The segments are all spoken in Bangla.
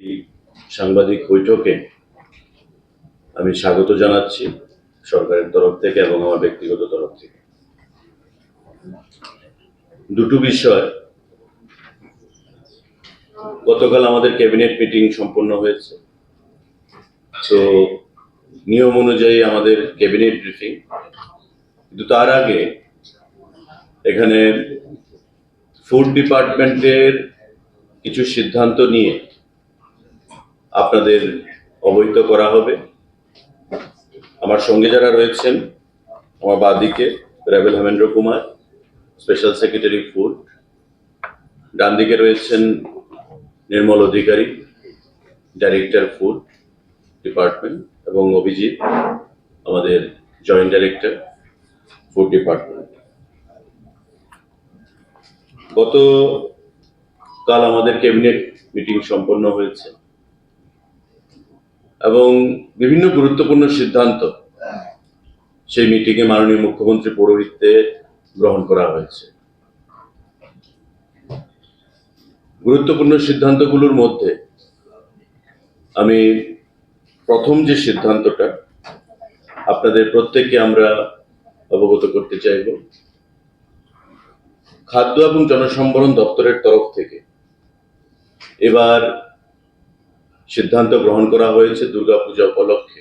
এই সাংবাদিক বৈঠকে আমি স্বাগত জানাচ্ছি সরকারের তরফ থেকে এবং আমার ব্যক্তিগত তরফ থেকে। দুটো বিষয়। গতকাল আমাদের ক্যাবিনেট মিটিং সম্পন্ন হয়েছে। তো নিয়ম অনুযায়ী আমাদের ক্যাবিনেট ব্রিফিং। কিন্তু তার আগে এখানে ফুড ডিপার্টমেন্টের কিছু সিদ্ধান্ত নিয়ে আপনাদের অবহিত করা হবে। আমার সঙ্গে যারা রয়েছেন, আমার বাদিকে rebel Hemendra Kumar, special secretary food. ডান দিকে রয়েছেন Nirmal Adhikari, director food department এবং অভিজিৎ, আমাদের জয়েন্ট ডাইরেক্টর ফুড ডিপার্টমেন্ট। গত কাল আমাদের ক্যাবিনেট মিটিং সম্পন্ন হয়েছে। এবং বিভিন্ন গুরুত্বপূর্ণ সিদ্ধান্ত সেই মিটিংয়ে মাননীয় মুখ্যমন্ত্রী পৌরোহিত্যে গ্রহণ করা হয়েছে। গুরুত্বপূর্ণ সিদ্ধান্তগুলোর মধ্যে আমি প্রথম যে সিদ্ধান্তটা আপনাদের প্রত্যেককে আমরা অবগত করতে চাইব, খাদ্য এবং জনসম্বরণ দপ্তরের তরফ থেকে এবার সিদ্ধান্ত গ্রহণ করা হয়েছে দুর্গাপূজা উপলক্ষে।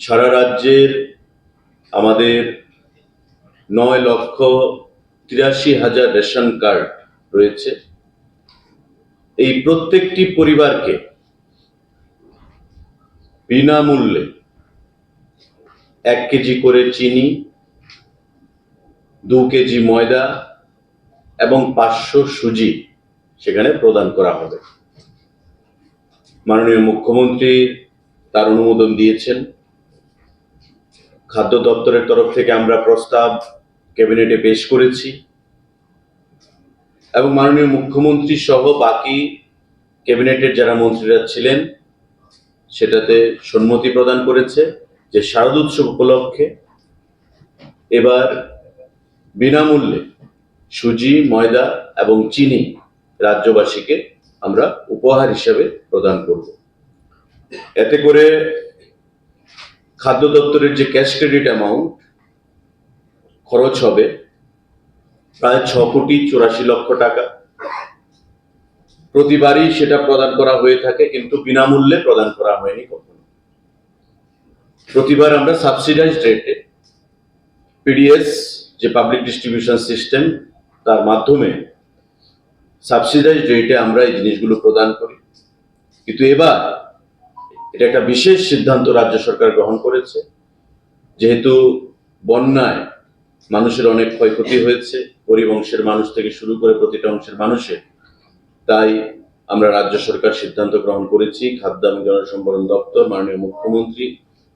সারা রাজ্যের আমাদের নয় লক্ষ তিরাশি হাজার রেশন কার্ড রয়েছে। এই প্রত্যেকটি পরিবারকে বিনামূল্যে এক কেজি করে চিনি, দু কেজি ময়দা এবং পাঁচশো সুজি সেখানে প্রদান করা হবে। মাননীয় মুখ্যমন্ত্রী তার অনুমোদন দিয়েছেন। খাদ্য দপ্তরের তরফ থেকে আমরা প্রস্তাব ক্যাবিনেটে পেশ করেছি। এবং মাননীয় মুখ্যমন্ত্রী সহ বাকি ক্যাবিনেটের যারা মন্ত্রীরা ছিলেন, সেটাতে সম্মতি প্রদান করেছে যে শারদ উৎসব উপলক্ষে এবার বিনামূল্যে সুজি, ময়দা এবং চিনি রাজ্যবাসীকে আমরা উপহার হিসেবে প্রদান করব। এতে করে খাদ্য দপ্তরের যে ক্যাশ ক্রেডিট অ্যামাউন্ট খরচ হবে, প্রায় ছ কোটি চুরাশি লক্ষ টাকা। প্রতিবারই সেটা প্রদান করা হয়ে থাকে, কিন্তু বিনামূল্যে প্রদান করা হয়নি কখনো। প্রতিবার আমরা সাবসিডাইজ রেটে পিডিএস যে পাবলিক ডিস্ট্রিবিউশন সিস্টেম তার মাধ্যমে সাবসিডাইজ রেটে আমরা এই জিনিসগুলো প্রদান করি। কিন্তু এবার এটা একটা বিশেষ সিদ্ধান্ত রাজ্য সরকার গ্রহণ করেছে। যেহেতু বন্যায় মানুষের অনেক ক্ষয়ক্ষতি হয়েছে, গরিব অংশের মানুষ থেকে শুরু করে প্রতিটা অংশের মানুষের, তাই আমরা রাজ্য সরকার সিদ্ধান্ত গ্রহণ করেছি। খাদ্য এবং জনসম্বরণ দপ্তর, মাননীয় মুখ্যমন্ত্রী,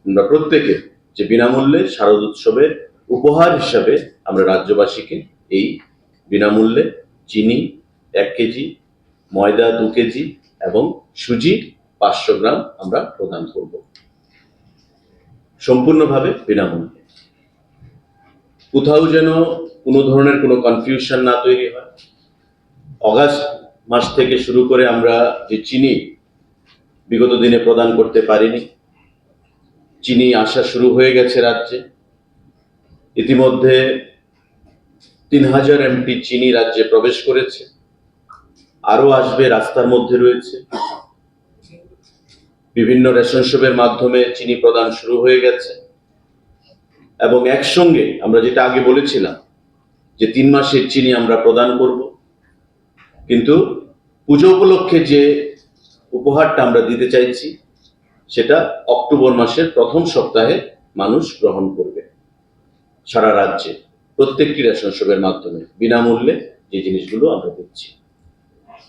আমরা প্রত্যেকে যে বিনামূল্যে শারদ উৎসবের উপহার হিসাবে আমরা রাজ্যবাসীকে এই বিনামূল্যে চিনি এক কেজি, ময়দা দু কেজি এবং সুজি পাঁচশো গ্রাম আমরা প্রদান করব। সম্পূর্ণভাবে বিনামূল্যে। কোথাও যেন কোনো ধরনের কোনো কনফিউশন না তৈরি হয়। অগাস্ট মাস থেকে শুরু করে আমরা যে চিনি বিগত দিনে প্রদান করতে পারিনি, চিনি আসা শুরু হয়ে গেছে রাজ্যে। ইতিমধ্যে তিন হাজার এমপি চিনি রাজ্যে প্রবেশ করেছে। আরও আসবে রাস্তার মধ্যে রয়েছে। বিভিন্ন রেশন শপের মাধ্যমে চিনি প্রদান শুরু হয়ে গেছে। এবং একসঙ্গে আমরা যেটা আগে বলেছিলাম, যে তিন মাসের চিনি আমরা প্রদান করব। কিন্তু পুজো উপলক্ষে যে উপহারটা আমরা দিতে চাইছি, সেটা অক্টোবর মাসের প্রথম সপ্তাহে মানুষ গ্রহণ করবে। সারা রাজ্যে প্রত্যেকটি রেশন শপের মাধ্যমে। বিনামূল্যে যে জিনিসগুলো আমরা দিচ্ছি।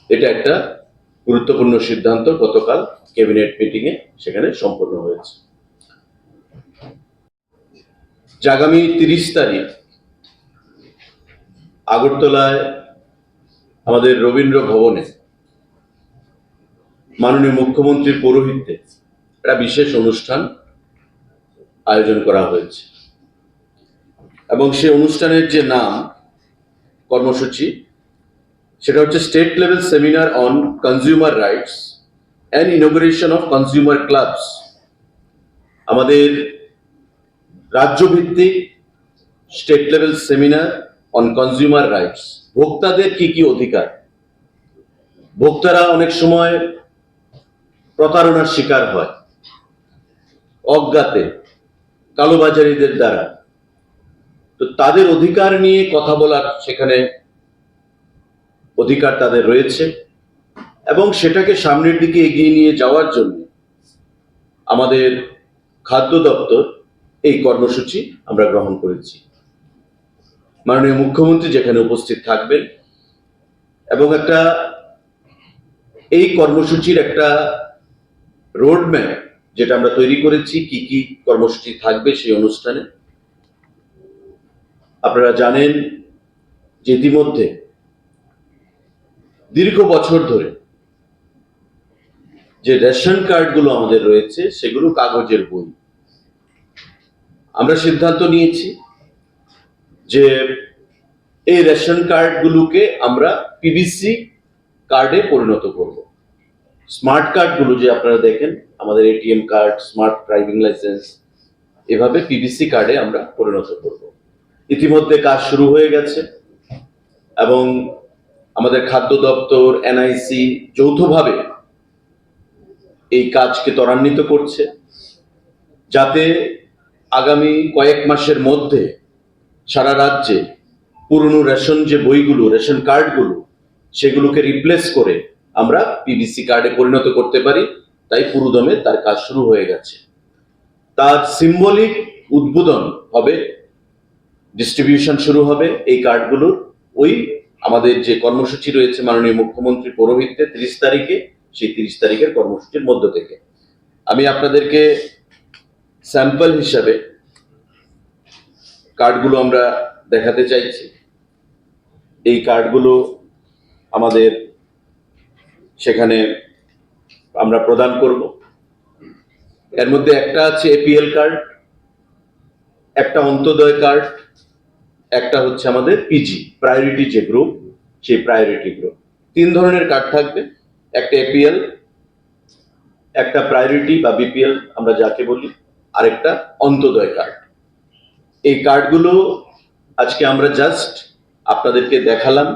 এটা একটা গুরুত্বপূর্ণ সিদ্ধান্ত গতকাল ক্যাবিনেট মিটিংয়ে সেখানে সম্পন্ন হয়েছে। আগামী তিরিশ তারিখ আগরতলায় আমাদের রবীন্দ্র ভবনে মাননীয় মুখ্যমন্ত্রীর পৌরোহিত্যে একটা বিশেষ অনুষ্ঠান আয়োজন করা হয়েছে। এবং সেই অনুষ্ঠানের যে নাম, কর্মসূচি সেটা হচ্ছে state level seminar on consumer rights and inauguration of consumer clubs আমাদের রাজ্যভিত্তিক state level seminar on consumer rights ভোক্তাদের কি কি অধিকার? ভোক্তারা অনেক সময় প্রতারণার শিকার হয়, অজ্ঞাতে, কালোবাজারিদের দ্বারা। তো তাদের অধিকার নিয়ে কথা বলার সেখানে অধিকার তাদের রয়েছে এবং সেটাকে সামনের দিকে এগিয়ে নিয়ে যাওয়ার জন্য আমাদের খাদ্য দপ্তর এই কর্মসূচি আমরা গ্রহণ করেছি। মাননীয় মুখ্যমন্ত্রী যেখানে উপস্থিত থাকবেন এবং একটা এই কর্মসূচির একটা রোডম্যাপ যেটা আমরা তৈরি করেছি, কি কি কর্মসূচি থাকবে সেই অনুষ্ঠানে। আপনারা জানেন যে ইতিমধ্যে দীর্ঘ বছর ধরে যে রেশন কার্ডগুলো আমাদের রয়েছে, সেগুলো কাগজের বই। আমরা সিদ্ধান্ত নিয়েছি যে এই রেশন কার্ডগুলোকে আমরা পিবিসি কার্ডে পরিণত করব। স্মার্ট কার্ডগুলো যে আপনারা দেখেন, আমাদের ATM card, smart driving licence, এভাবে পিবিসি কার্ডে আমরা পরিণত করব। ইতিমধ্যে কাজ শুরু হয়ে গেছে এবং আমাদের খাদ্য দপ্তর এনআইসি যৌথভাবে এই কাজকে ত্বরান্বিত করছে যাতে আগামী কয়েক মাসের মধ্যে সারা রাজ্যে পুরনো রেশন যে বইগুলো, রেশন কার্ডগুলো, সেগুলোকে রিপ্লেস করে আমরা পিবিসি কার্ডে পরিণত করতে পারি। তাই পুরুদমে তার কাজ শুরু হয়ে গেছে। তার সিম্বলিক উদ্বোধন হবে ডিস্ট্রিবিউশন শুরু হবে এই কার্ডগুলোর ওই আমাদের যে কর্মসূচি রয়েছে মাননীয় মুখ্যমন্ত্রী পৌরোহিত্যে তিরিশ তারিখে, সেই তিরিশ তারিখের কর্মসূচির মধ্য থেকে। আমি আপনাদেরকে স্যাম্পল হিসাবে কার্ডগুলো আমরা দেখাতে চাইছি। এই কার্ডগুলো আমাদের সেখানে আমরা প্রদান করব। এর মধ্যে একটা আছে এপিএল কার্ড, একটা অন্তোদয় কার্ড একটা হচ্ছে আমাদের পিজি প্রায়োরিটি যে গ্রুপ সেই প্রায়োরিটি গ্রুপ তিন ধরনের কার্ড থাকবে, একটা এপিএল একটা প্রায়োরিটি বা বিপিএল আমরা যাকে বলি, আরেকটা অন্তোদয় কার্ড এই কার্ডগুলো আজকে আমরা জাস্ট আপনাদেরকে দেখালাম,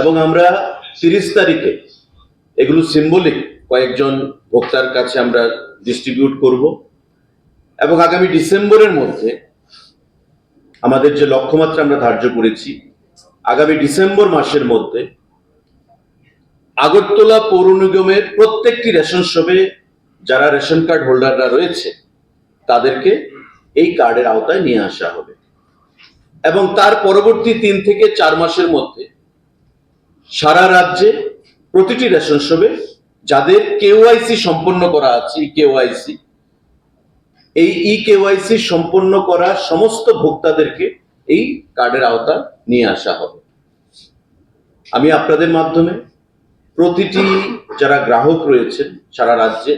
এবং আমরা তিরিশ তারিখে এগুলো সিম্বলিক কয়েকজন ভোক্তার কাছে আমরা ডিস্ট্রিবিউট করব, এবং আগামী ডিসেম্বরের মধ্যে আমাদের যে লক্ষ্যমাত্রা আমরা ধার্য করেছি, আগামী ডিসেম্বর মাসের মধ্যে আগরতলা পৌর নিগমের প্রত্যেকটি রেশন শপে যারা রেশন কার্ড হোল্ডাররা রয়েছে, তাদেরকে এই কার্ডের আওতায় নিয়ে আসা হবে। এবং তার পরবর্তী তিন থেকে চার মাসের মধ্যে সারা রাজ্যে প্রতিটি রেশন শপে যাদের কেওয়াইসি সম্পন্ন করা আছে কেওয়াইসি এই ই কেওয়াইসি সম্পন্ন করা সমস্ত ভোক্তাদেরকে এই কার্ডের আওতা নিয়ে আসা হবে। আমি আপনাদের মাধ্যমে প্রতিটি যারা গ্রাহক রয়েছেন সারা রাজ্যে,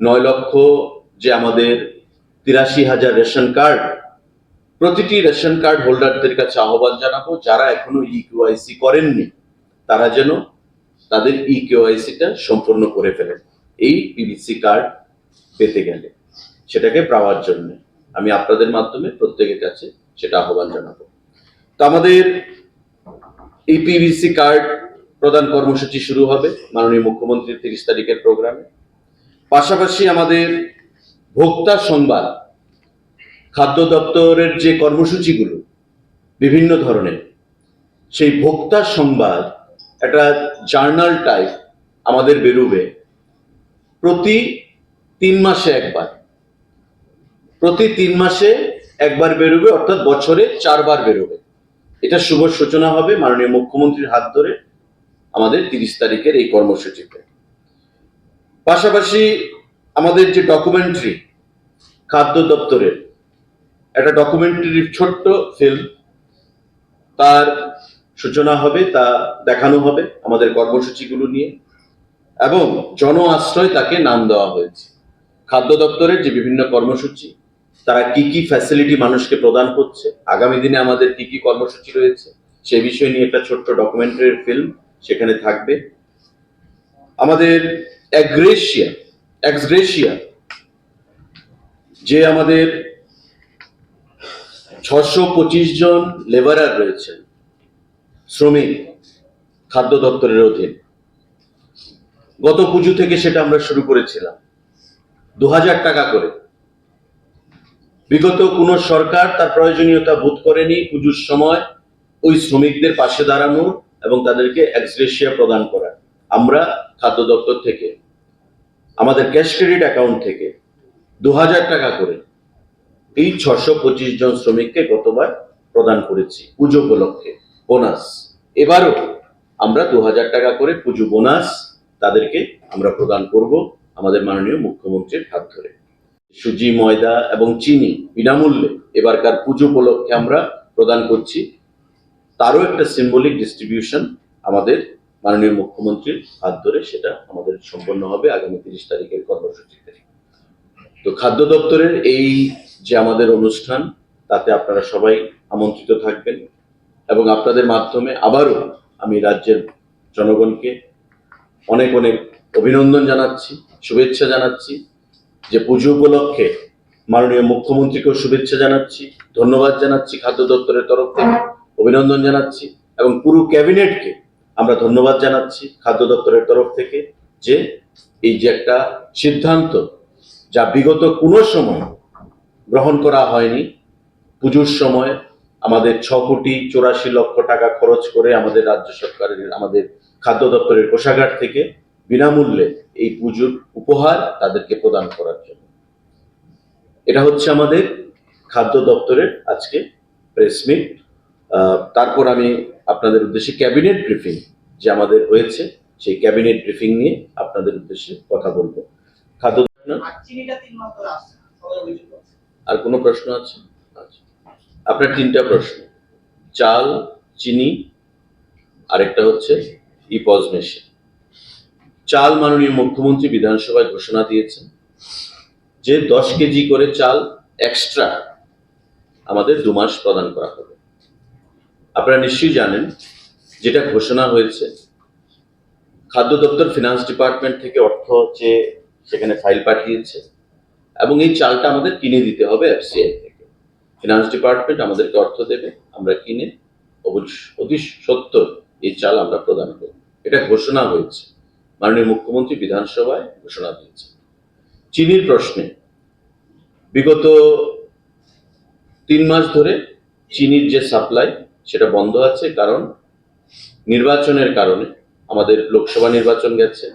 নয় লক্ষ যে আমাদের তিরাশি হাজার রেশন কার্ড, প্রতিটি রেশন কার্ড হোল্ডারদের কাছে আহ্বান জানাব, যারা এখনও ই কেওয়াইসি করেননি, তারা যেন তাদের ই কেওয়াইসিটা সম্পূর্ণ করে ফেলেন। এই পিভিসি কার্ড পেতে গেলে। সেটাকে পাওয়ার জন্য। আমি আপনাদের মাধ্যমে প্রত্যেকের কাছে সেটা আহ্বান জানাব। তো আমাদের এই পিভিসি কার্ড প্রদান কর্মসূচি শুরু হবে মাননীয় মুখ্যমন্ত্রীর তিরিশ তারিখের প্রোগ্রামে। পাশাপাশি আমাদের ভোক্তা সংবাদ, খাদ্য দপ্তরের যে কর্মসূচিগুলো বিভিন্ন ধরনের, সেই ভোক্তা সংবাদ একটা জার্নাল টাইপ আমাদের বেরোবে প্রতি তিন মাসে একবার। প্রতি তিন মাসে একবার বেরোবে, অর্থাৎ বছরে চারবার বেরোবে। এটা শুভ সূচনা হবে, মাননীয় মুখ্যমন্ত্রীর হাত ধরে আমাদের তিরিশ তারিখের এই কর্মসূচিতে। পাশাপাশি আমাদের যে ডকুমেন্টারি খাদ্য দপ্তরের, একটা ডকুমেন্টারির ছোট্ট ফিল্ম তার সূচনা হবে, তা দেখানো হবে আমাদের কর্মসূচিগুলো নিয়ে। এবং জন আশ্রয় তাকে নাম দেওয়া হয়েছে। খাদ্য দপ্তরের যে বিভিন্ন কর্মসূচি তারা কি কি ফ্যাসিলিটি মানুষকে প্রদান করছে? আগামী দিনে আমাদের কি কি কর্মসূচি রয়েছে? সে বিষয় নিয়ে একটা ছোট্ট ডকুমেন্টারি ফিল্ম সেখানে থাকবে। আমাদের অ্যাগ্রেশিয়া এক্সগ্রেশিয়া যে আমাদের ছশো পঁচিশ জন লেবারার রয়েছেন, শ্রমিক, খাদ্য দপ্তরের অধীন। গত পুজো থেকে সেটা আমরা শুরু করেছিলাম। দু হাজার টাকা করে। বিগত কোন সরকার তার প্রয়োজনীয়তা বোধ করেনি পুজোর সময় ওই শ্রমিকদের পাশে দাঁড়ানো এবং তাদেরকে এক্সগ্রেশিয়া প্রদান করা। আমরা খাদ্য দপ্তর থেকে, আমাদের ক্যাশ ক্রেডিট অ্যাকাউন্ট থেকে দু হাজার টাকা করে এই ছশো পঁচিশ জন শ্রমিককে গতবার প্রদান করেছি পুজো উপলক্ষে বোনাস এবারও আমরা দু হাজার টাকা করে পুজো বোনাস তাদেরকে আমরা প্রদান করব আমাদের মাননীয় মুখ্যমন্ত্রীর হাত ধরে। সুজি, ময়দা এবং চিনি বিনামূল্যে এবারকার পুজো উপলক্ষে আমরা প্রদান করছি। তারও একটা সিম্বলিক ডিস্ট্রিবিউশন আমাদের মাননীয় মুখ্যমন্ত্রীর হাত ধরে, সেটা আমাদের সম্পন্ন হবে আগামী তিরিশ তারিখের কর্মসূচিতে তো খাদ্য দপ্তরের এই যে আমাদের অনুষ্ঠান, তাতে আপনারা সবাই আমন্ত্রিত থাকবেন এবং আপনাদের মাধ্যমে আবারও আমি রাজ্যের জনগণকে অনেক অনেক অভিনন্দন জানাচ্ছি, শুভেচ্ছা জানাচ্ছি। যে পুজো উপলক্ষে মাননীয় মুখ্যমন্ত্রীকেও শুভেচ্ছা জানাচ্ছি, ধন্যবাদ জানাচ্ছি খাদ্য দপ্তরের তরফ থেকে, অভিনন্দন জানাচ্ছি, এবং পুরো ক্যাবিনেটকে আমরা ধন্যবাদ জানাচ্ছি খাদ্য দপ্তরের তরফ থেকে যে এই যে একটা সিদ্ধান্ত যা বিগত কোনো সময় গ্রহণ করা হয়নি, পুজোর সময় আমাদের ছ কোটি চৌরাশি লক্ষ টাকা খরচ করে আমাদের রাজ্য সরকারের, আমাদের খাদ্য দপ্তরের কোষাগার থেকে বিনামূল্যে এই পুজোর উপহার তাদেরকে প্রদান করার জন্য। এটা হচ্ছে আমাদের খাদ্য দপ্তরের আজকে প্রেস মিট তারপর আমি আপনাদের উদ্দেশ্যে ক্যাবিনেট ব্রিফিং যে আমাদের হয়েছে সেই ক্যাবিনেট ব্রিফিং নিয়ে আপনাদের উদ্দেশ্যে কথা বলব। খাদ্য আর কোনো প্রশ্ন আছে? আচ্ছা। আপনার তিনটা প্রশ্ন। চাল চিনি আরেকটা হচ্ছে ইপজ মেশিন চাল মাননীয় মুখ্যমন্ত্রী বিধানসভায় ঘোষণা দিয়েছেন যে দশ কেজি করে চাল এক্সট্রা আমাদের দু মাস প্রদান করা হবে। আপনারা নিশ্চয়ই জানেন যেটা ঘোষণা হয়েছে, খাদ্য দপ্তর ফিনান্স ডিপার্টমেন্ট থেকে অর্থ যে সেখানে ফাইল পাঠিয়েছে এবং এই চালটা আমাদের কিনে দিতে হবে এফসিআই থেকে। ফিনান্স ডিপার্টমেন্ট আমাদেরকে অর্থ দেবে, আমরা কিনে অবশ্য- অতি সত্য এই চাল আমরা প্রদান করব। এটা ঘোষণা হয়েছে। মাননীয় মুখ্যমন্ত্রী বিধানসভায় ঘোষণা দিয়েছে চিনির প্রশ্নে, বিগত তিন মাস ধরে চিনির যে সাপ্লাই, সেটা বন্ধ আছে কারণ নির্বাচনের কারণে আমাদের লোকসভা নির্বাচন গেছে,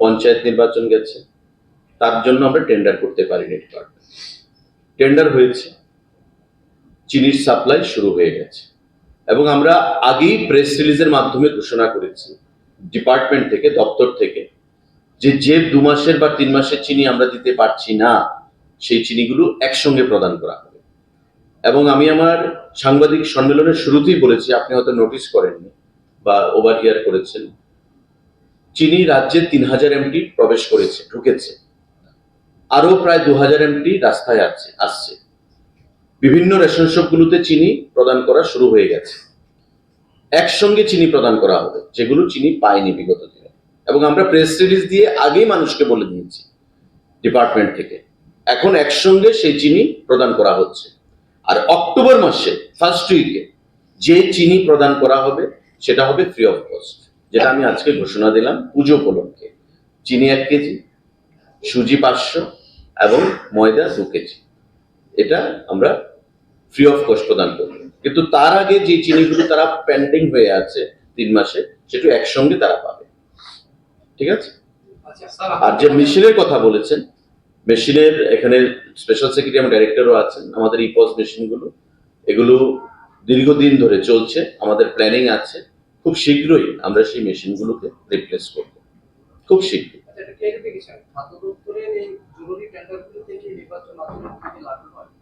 পঞ্চায়েত নির্বাচন গেছে, তার জন্য আমরা টেন্ডার করতে পারিনি ডিপার্টমেন্ট টেন্ডার হয়েছে, চিনির সাপ্লাই শুরু হয়ে গেছে, এবং আমরা আগেই প্রেস রিলিজের মাধ্যমে ঘোষণা করেছি ডিপার্টমেন্ট থেকে, দপ্তর থেকে, যে যে দু মাসের বা তিন মাসের চিনি আমরা দিতে পারছি না, সেই চিনিগুলো একসঙ্গে প্রদান করা হবে। এবং আমি আমার সাংবাদিক সম্মেলনের শুরুতেই বলেছি, আপনি হয়তো নোটিস করেননি বা ওভার হিয়ার করেছেন, চিনি রাজ্যে তিন হাজার এমটি প্রবেশ করেছে, ঢুকেছে। আরও প্রায় দু হাজার এমটি রাস্তায় আছে, আসছে। বিভিন্ন রেশন শপগুলোতে চিনি প্রদান করা শুরু হয়ে গেছে। একসঙ্গে চিনি প্রদান করা হবে, যেগুলো চিনি পায়নি বিগত দিনে। এবং আমরা প্রেস রিলিজ দিয়ে আগেই মানুষকে বলে দিয়েছি ডিপার্টমেন্ট থেকে, এখন একসঙ্গে সেই চিনি প্রদান করা হচ্ছে। আর অক্টোবর মাসে ফার্স্ট উইকে যে চিনি প্রদান করা হবে, সেটা হবে ফ্রি অফ কস্ট যেটা আমি আজকে ঘোষণা দিলাম পুজো উপলক্ষে। চিনি এক কেজি, সুজি পাঁচশো এবং ময়দা দু কেজি। এটা আমরা ফ্রি অফ কস্ট প্রদান করব। কিন্তু তার আগে যে চিনিগুলো তারা পেন্ডিং হয়ে আছে তিন মাসে সেটা একসঙ্গে তারা পাবে। ঠিক আছে? আচ্ছা, আর যে মেশিনের কথা বলেছেন মেশিনের এখানে স্পেশাল সেক্রেটারি এবং ডাইরেক্টরও আছেন আমাদের ইপস মেশিনগুলো এগুলো দীর্ঘদিন ধরে চলছে আমাদের প্ল্যানিং আছে। খুব শীঘ্রই আমরা সেই মেশিনগুলোকে রিপ্লেস করব। খুব শীঘ্রই। আচ্ছা?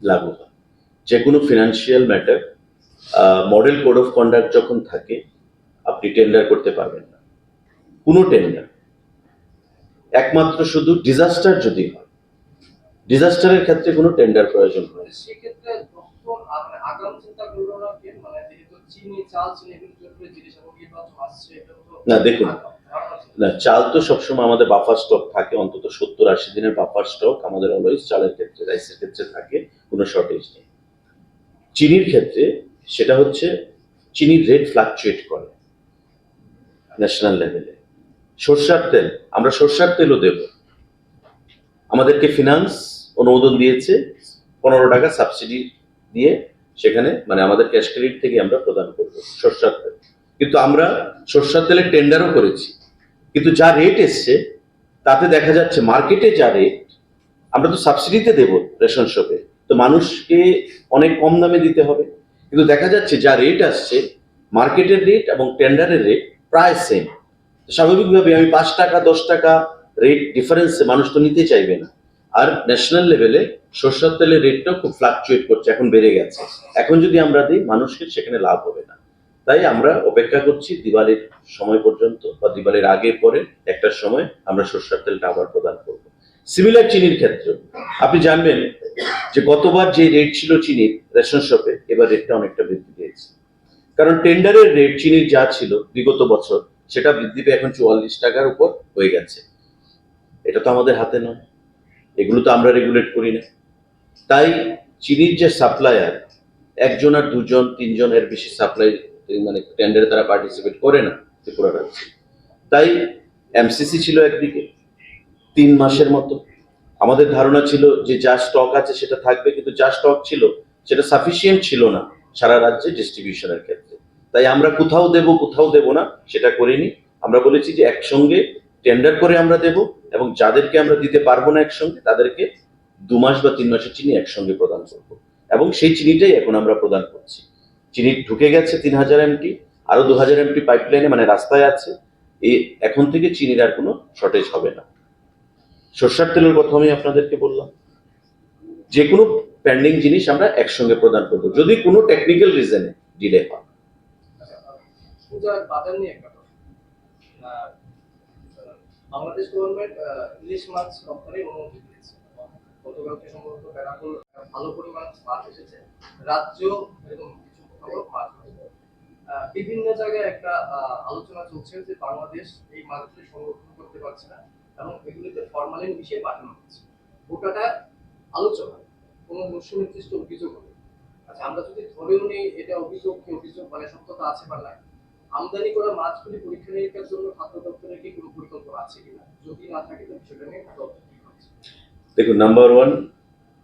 লাগু হয়? যে কোনো financial matter model code of conduct যখন থাকে আপনি টেন্ডার করতে পারবেন না কোনো টেন্ডার একমাত্র শুধু ডিজাস্টার যদি হয় ডিজাস্টারের ক্ষেত্রে কোনো টেন্ডার প্রয়োজন হয় না। মানে না, দেখুন। না চাল তো সবসময় আমাদের বাফার স্টক থাকে অন্তত সত্তর আশি দিনের বাফার স্টক আমাদের অলওয়েজ চালের ক্ষেত্রে রাইসের ক্ষেত্রে থাকে কোনো শর্টেজ নেই চিনির ক্ষেত্রে সেটা হচ্ছে চিনির রেট ফ্লাকচুয়েট করে ন্যাশনাল লেভেলে সর্ষার তেল, আমরা সর্ষার তেলও দেব। আমাদেরকে ফিনান্স অনুমোদন দিয়েছে, পনেরো টাকা সাবসিডি দিয়ে সেখানে মানে আমাদের ক্যাশ ক্রেডিট থেকে আমরা প্রদান করব সর্ষার তেল। কিন্তু আমরা সর্ষার তেলের টেন্ডারও করেছি। কিন্তু যা রেট এসছে, তাতে দেখা যাচ্ছে মার্কেটে যা রেট আমরা তো সাবসিডিতে দেব রেশন শপে তো মানুষকে অনেক কম দামে দিতে হবে। কিন্তু দেখা যাচ্ছে যা রেট আসছে মার্কেটের রেট এবং টেন্ডারের রেট প্রায় সেম স্বাভাবিকভাবে আমি পাঁচ টাকা, দশ টাকা রেট ডিফারেন্সে মানুষ তো নিতে চাইবে না। আর ন্যাশনাল লেভেলে সরষের তেলের রেটটাও খুব ফ্লাকচুয়েট করছে, এখন বেড়ে গেছে। এখন যদি আমরা দিই, মানুষের সেখানে লাভ হবে না। তাই আমরা অপেক্ষা করছি দিওয়ালির সময় পর্যন্ত বা দিওয়ালির আগে পরে একটা সময় আমরা সরষের তেলটা আবার প্রদান করব। সিমিলার চিনির ক্ষেত্রে, আপনি জানবেন যে গতবার যে রেট ছিল চিনির রেশন শপে এবার রেটটা অনেকটা বৃদ্ধি পেয়েছে। কারণ টেন্ডারের রেট চিনির যা ছিল বিগত বছর, সেটা বৃদ্ধি পেয়ে এখন চুয়াল্লিশ টাকার উপর হয়ে গেছে। এটা তো আমাদের হাতে নয়। এগুলো তো আমরা রেগুলেট করি না। তাই চিনির যে সাপ্লায়ার একজন আর দুজন তিনজন এর বেশি সাপ্লাই মানে টেন্ডারে তারা পার্টিসিপেট করে না ত্রিপুরা রাজ্যে তাই এমসিসি ছিল একদিকে, তিন মাসের মতো। আমাদের ধারণা ছিল যে যা স্টক আছে সেটা থাকবে, কিন্তু যা স্টক ছিল সেটা সাফিসিয়েন্ট ছিল না সারা রাজ্যে ডিস্ট্রিবিউশনের ক্ষেত্রে। তাই আমরা কোথাও দেব কোথাও দেব না, সেটা করিনি। আমরা বলেছি যে একসঙ্গে টেন্ডার করে আমরা দেব এবং যাদেরকে আমরা দিতে পারব না একসঙ্গে, তাদেরকে দু মাস বা তিন মাসের চিনি একসঙ্গে প্রদান করব। এবং সেই চিনিটাই এখন আমরা প্রদান করছি। চিনি ঢুকে গেছে তিন হাজার এমটি আরও দু হাজার এমটি পাইপলাইনে মানে রাস্তায় আছে। এই এখন থেকে চিনির আর কোনো শর্টেজ হবে না। সর্ষার তেলের কথা আমি আপনাদেরকে বললাম। যে কোনো পেন্ডিং জিনিস আমরা একসঙ্গে প্রদান করব, যদি কোনো টেকনিক্যাল রিজনে ডিলে হয়। বাংলাদেশ গভর্নমেন্ট ইলিশ মাছ রপ্তানির অনুমতি দিয়েছে। গতকালকে সম্ভবত বেনাপুর ভালো পরিমাণ মাছ এসেছে। রাজ্য এবং কিছু মাছ বিভিন্ন জায়গায় একটা আলোচনা চলছে যে বাংলাদেশ এই মাছগুলি সংরক্ষণ করতে পারছে না এবং এগুলিতে ফরমালিন মিশিয়ে পাঠানো হচ্ছে। গোটাটা আলোচনা। কোনো সুনির্দিষ্ট অভিযোগ হবে। আচ্ছা আমরা যদি ধরেও নেই এটা অভিযোগ, কি অভিযোগ মানে সত্যতা আছে বা নাই, আমদানি করা মাছগুলি পরীক্ষা নিরীক্ষার জন্য খাদ্য দপ্তরের কি কোনো পরিকল্পনা আছে কিনা? যদি না থাকে তো বিষয়টা নিয়ে দেখুন নাম্বার ওয়ান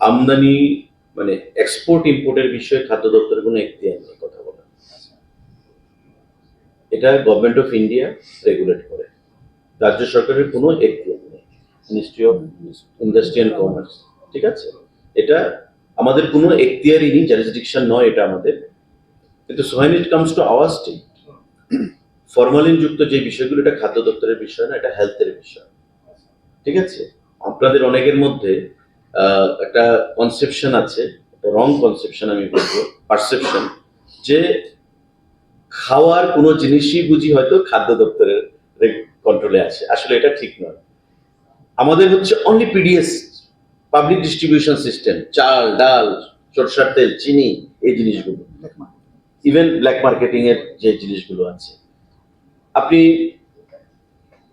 আমদানি মানে এক্সপোর্ট ইম্পোর্টের বিষয়ে খাদ্য দপ্তরের কোনো এখতিয়ার নেই, কথা বলা। এটা গভর্নমেন্ট অফ ইন্ডিয়া রেগুলেট করে। রাজ্য সরকারের কোনো এখতিয়ার নেই। Ministry of industry and commerce ঠিক আছে? এটা আমাদের কোনো এখতিয়ারই নেই জারিসডিকশন নয় এটা আমাদের। কিন্তু so when it comes to our state formalin যুক্ত যে বিষয়গুলো, এটা খাদ্য দপ্তরের বিষয় না, এটা হেলথের বিষয়। ঠিক আছে? আপনাদের অনেকের মধ্যে একটা কনসেপশন আছে রং কনসেপশন আমি বলব পারসেপশন যে খাওয়ার কোনো জিনিসই বুঝি হয়তো খাদ্য দপ্তরের কন্ট্রোলে আসে আসলে এটা ঠিক নয়। আমাদের হচ্ছে only PDS public distribution system চাল ডাল সরষার তেল চিনি এই জিনিসগুলো। ইভেন ব্ল্যাক মার্কেটিং এর যে জিনিসগুলো আছে। আপনি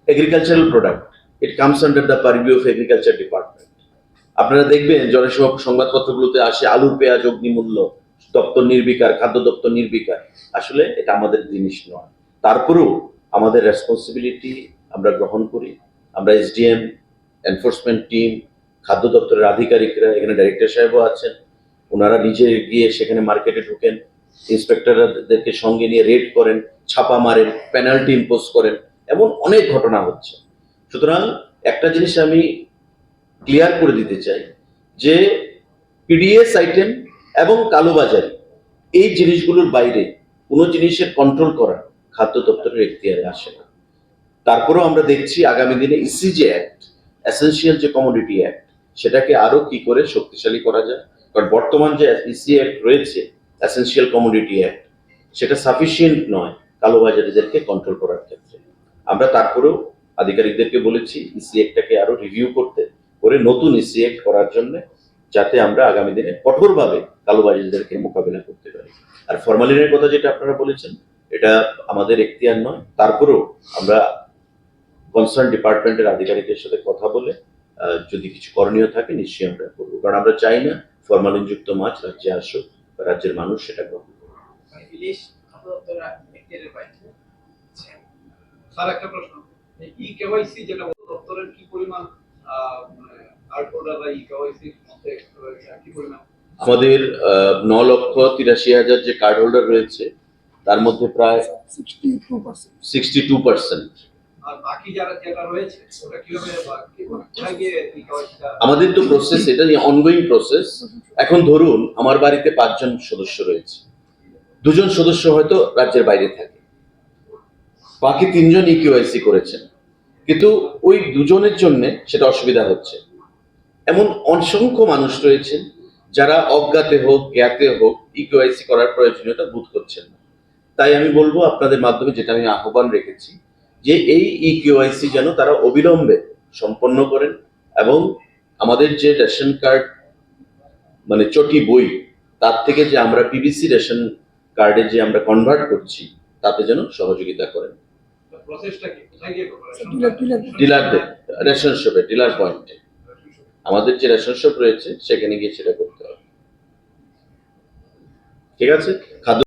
agricultural product it comes under the purview of agriculture department আপনারা দেখবেন জনসেবা সংবাদপত্রগুলোতে আসে আলু পেঁয়াজ অগ্নিমূল্য দপ্তর নির্বিকার খাদ্য দপ্তর নির্বিকার। আসলে এটা আমাদের জিনিস নয়। তারপরেও আমাদের রেসপন্সিবিলিটি আমরা গ্রহণ করি। আমরা এসডিএম এনফোর্সমেন্ট টিম খাদ্য দপ্তরের আধিকারিকরা, এখানে ডাইরেক্টর সাহেবও আছেন ওনারা নিজে গিয়ে সেখানে মার্কেটে ঢুকেন ইন্সপেক্টরদেরকে সঙ্গে নিয়ে রেড করেন, ছাপা মারেন পেনাল্টি ইম্পোজ করেন, এমন অনেক ঘটনা হচ্ছে। সুতরাং একটা জিনিস আমি ক্লিয়ার করে দিতে চাই, যে পিডিএস আইটেম এবং কালোবাজারি এই জিনিসগুলোর বাইরে কোনো জিনিসের কন্ট্রোল করা খাদ্য দপ্তরের এখতিয়ারে আসে না। তারপরেও আমরা দেখছি আগামী দিনে ইসিজে অ্যাক্ট এসেনশিয়াল যে কমোডিটি অ্যাক্ট সেটাকে আরও কি করে শক্তিশালী করা যায়? কারণ বর্তমান যে ইসি অ্যাক্ট রয়েছে, এসেনশিয়াল কমোডিটি অ্যাক্ট, সেটা সাফিসিয়েন্ট নয় কালোবাজারিদেরকে কন্ট্রোল করার ক্ষেত্রে। আমরা তারপরেও আধিকারিকদেরকে বলেছি ইসি অ্যাক্টটাকে আরও রিভিউ করতে, করে নতুন ইসি অ্যাক্ট করার জন্য যাতে আমরা আগামী দিনে কঠোরভাবে কালোবাজারিদেরকে মোকাবিলা করতে পারি। আর ফরমালিনের কথা যেটা আপনারা বলেছেন, এটা আমাদের এখতিয়ার নয়। তারপরেও আমরা কনসার্ন ডিপার্টমেন্টের আধিকারিকের সাথে কথা বলে যদি কিছু করণীয় থাকে নিশ্চয়ই আমরা করব। কারণ আমরা চাই না ফরমালিনযুক্ত মাছ রাজ্যে আসুক বা রাজ্যের মানুষ সেটা গ্রহণ করুক। মানে ইলিশ স্যার একটা প্রশ্ন। ই কেওয়াইসি যেটা দপ্তরের কি পরিমাণ আহ, মানে আমাদের আহ, ন লক্ষ তিরাশি হাজার যে কার্ড হোল্ডার রয়েছে তার মধ্যে প্রায় সিক্সটি টু পার্সেন্ট আমাদের তো প্রসেস এটা অনগোয়িং প্রসেস এখন ধরুন, আমার বাড়িতে পাঁচজন সদস্য রয়েছে। দুজন সদস্য হয়তো রাজ্যের বাইরে থাকে। বাকি তিনজন ইকিউআইসি করেছেন। কিন্তু ওই দুজনের জন্য সেটা অসুবিধা হচ্ছে। এমন অসংখ্য মানুষ রয়েছেন যারা অজ্ঞাতে হোক, জ্ঞাতে হোক ইকিউআইসি করার প্রয়োজনীয়তা বোধ করছেন তাই আমি বলব, আপনাদের মাধ্যমে যেটা আমি আহ্বান রেখেছি যে এই ইকিউআইসি যেন তারা অবিলম্বে সম্পন্ন করেন এবং আমাদের যে রেশন কার্ড মানে চটি বই তার থেকে যে আমরা পিবিসি রেশন কার্ডে যে আমরা কনভার্ট করছি তাতে যেন সহযোগিতা করেন। প্রসেসটা কি? কোথায় গিয়ে করবে? ডিলারদের রেশন শপে ডিলার পয়েন্টে। আমাদের যে রেশন শপ রয়েছে সেখানে গিয়ে সেটা করতে হবে। ঠিক আছে? খাদ্য